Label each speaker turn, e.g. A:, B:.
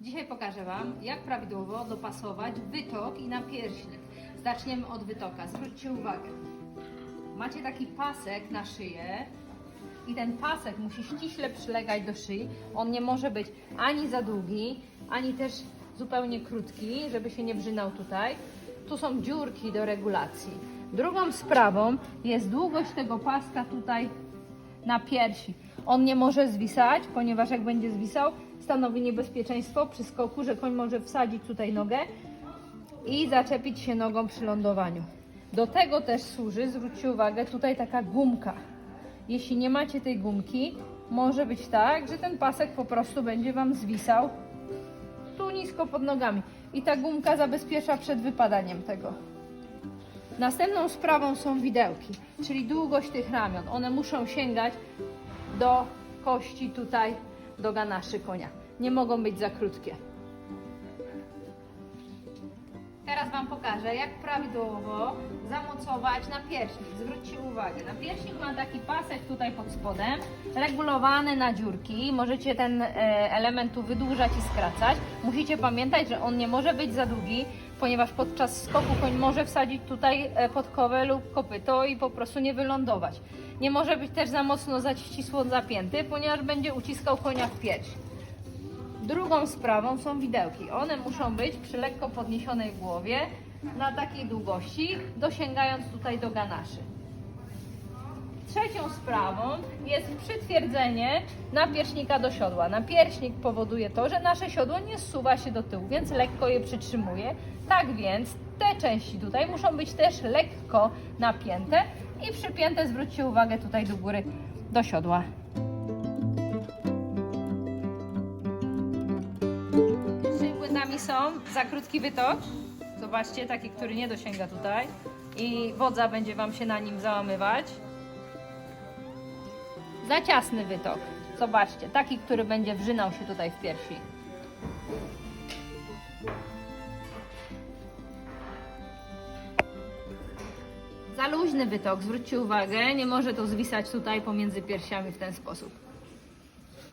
A: Dzisiaj pokażę Wam, jak prawidłowo dopasować wytok i napierśnik. Zaczniemy od wytoka. Zwróćcie uwagę. Macie taki pasek na szyję i ten pasek musi ściśle przylegać do szyi. On nie może być ani za długi, ani też zupełnie krótki, żeby się nie brzynał tutaj. Tu są dziurki do regulacji. Drugą sprawą jest długość tego paska tutaj na piersi. On nie może zwisać, ponieważ jak będzie zwisał, stanowi niebezpieczeństwo przy skoku, że koń może wsadzić tutaj nogę i zaczepić się nogą przy lądowaniu. Do tego też służy, zwróćcie uwagę, tutaj taka gumka. Jeśli nie macie tej gumki, może być tak, że ten pasek po prostu będzie Wam zwisał tu nisko pod nogami. I ta gumka zabezpiecza przed wypadaniem tego. Następną sprawą są widełki, czyli długość tych ramion. One muszą sięgać do kości tutaj, do ganaszy konia. Nie mogą być za krótkie. Teraz Wam pokażę, jak prawidłowo zamocować napierśnik. Zwróćcie uwagę, napierśnik ma taki pasek tutaj pod spodem, regulowany na dziurki. Możecie ten e, element tu wydłużać i skracać. Musicie pamiętać, że on nie może być za długi, ponieważ podczas skoku koń może wsadzić tutaj e, podkowę lub kopyto i po prostu nie wylądować. Nie może być też za mocno za ścisło zapięty, ponieważ będzie uciskał konia w pierś. Drugą sprawą są widełki. One muszą być przy lekko podniesionej głowie na takiej długości, dosięgając tutaj do ganaszy. Trzecią sprawą jest przytwierdzenie napierśnika do siodła. Napierśnik powoduje to, że nasze siodło nie zsuwa się do tyłu, więc lekko je przytrzymuje. Tak więc te części tutaj muszą być też lekko napięte i przypięte, zwróćcie uwagę tutaj do góry, do siodła. Tymi płytami są za krótki wytok. Zobaczcie, taki, który nie dosięga tutaj. I wodza będzie Wam się na nim załamywać. Za ciasny wytok. Zobaczcie, taki, który będzie wrzynał się tutaj w piersi. Za luźny wytok, zwróćcie uwagę, nie może to zwisać tutaj pomiędzy piersiami w ten sposób.